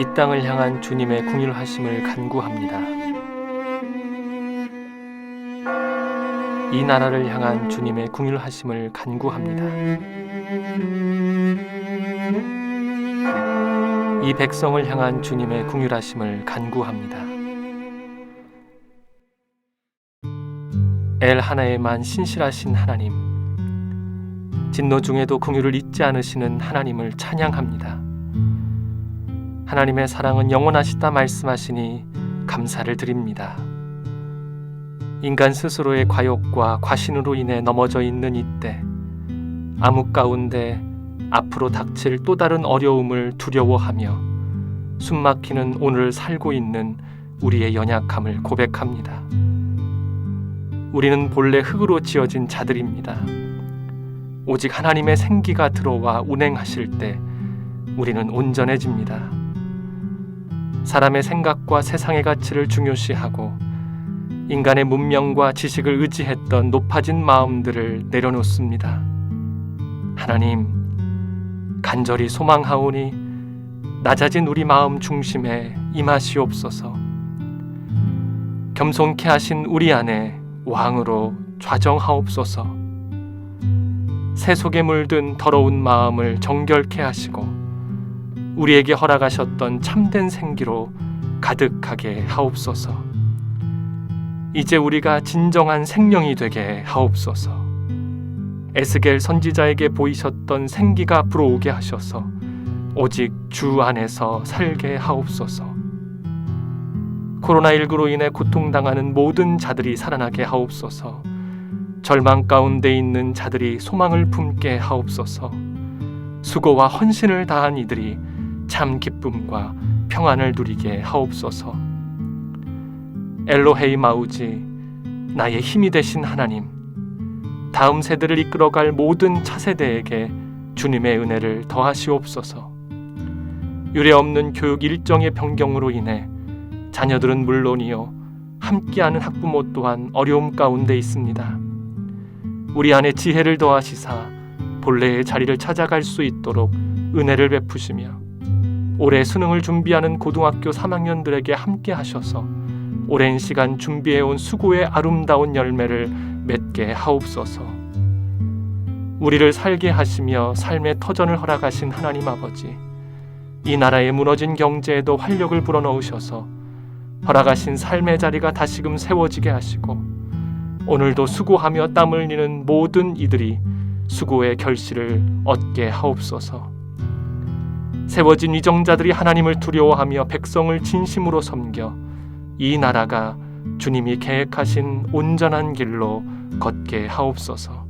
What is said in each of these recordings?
이 땅을 향한 주님의 궁일하심을 간구합니다. 이 나라를 향한 주님의 궁일하심을 간구합니다. 이 백성을 향한 주님의 궁일하심을 간구합니다. 엘 하나에만 신실하신 하나님, 진노 중에도 궁유를 잊지 않으시는 하나님을 찬양합니다. 하나님의 사랑은 영원하시다 말씀하시니 감사를 드립니다. 인간 스스로의 과욕과 과신으로 인해 넘어져 있는 이때 암흑 가운데 앞으로 닥칠 또 다른 어려움을 두려워하며 숨막히는 오늘을 살고 있는 우리의 연약함을 고백합니다. 우리는 본래 흙으로 지어진 자들입니다. 오직 하나님의 생기가 들어와 운행하실 때 우리는 온전해집니다. 사람의 생각과 세상의 가치를 중요시하고 인간의 문명과 지식을 의지했던 높아진 마음들을 내려놓습니다. 하나님, 간절히 소망하오니 낮아진 우리 마음 중심에 임하시옵소서. 겸손케 하신 우리 안에 왕으로 좌정하옵소서. 새 속에 물든 더러운 마음을 정결케 하시고 우리에게 허락하셨던 참된 생기로 가득하게 하옵소서. 이제 우리가 진정한 생명이 되게 하옵소서. 에스겔 선지자에게 보이셨던 생기가 불어오게 하셔서 오직 주 안에서 살게 하옵소서. 코로나19로 인해 고통당하는 모든 자들이 살아나게 하옵소서. 절망 가운데 있는 자들이 소망을 품게 하옵소서. 수고와 헌신을 다한 이들이 참 기쁨과 평안을 누리게 하옵소서. 엘로헤이 마우지 나의 힘이 되신 하나님 다음 세대를 이끌어갈 모든 차세대에게 주님의 은혜를 더하시옵소서. 유례 없는 교육 일정의 변경으로 인해 자녀들은 물론이요 함께하는 학부모 또한 어려움 가운데 있습니다. 우리 안에 지혜를 더하시사 본래의 자리를 찾아갈 수 있도록 은혜를 베푸시며 올해 수능을 준비하는 고등학교 3학년들에게 함께 하셔서 오랜 시간 준비해온 수고의 아름다운 열매를 맺게 하옵소서. 우리를 살게 하시며 삶의 터전을 허락하신 하나님 아버지, 이 나라의 무너진 경제에도 활력을 불어넣으셔서 허락하신 삶의 자리가 다시금 세워지게 하시고 오늘도 수고하며 땀 흘리는 모든 이들이 수고의 결실을 얻게 하옵소서. 세워진 위정자들이 하나님을 두려워하며 백성을 진심으로 섬겨 이 나라가 주님이 계획하신 온전한 길로 걷게 하옵소서.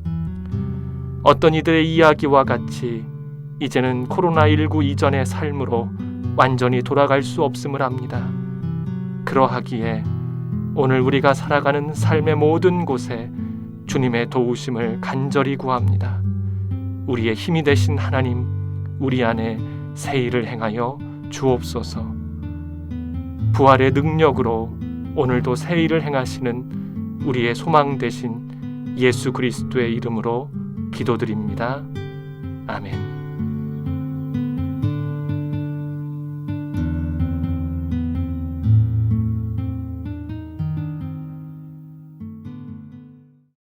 어떤 이들의 이야기와 같이 이제는 코로나19 이전의 삶으로 완전히 돌아갈 수 없음을 압니다. 그러하기에 오늘 우리가 살아가는 삶의 모든 곳에 주님의 도우심을 간절히 구합니다. 우리의 힘이 되신 하나님, 우리 안에 새 일을 행하여 주옵소서. 부활의 능력으로 오늘도 새 일을 행하시는 우리의 소망 되신 예수 그리스도의 이름으로 기도드립니다. 아멘.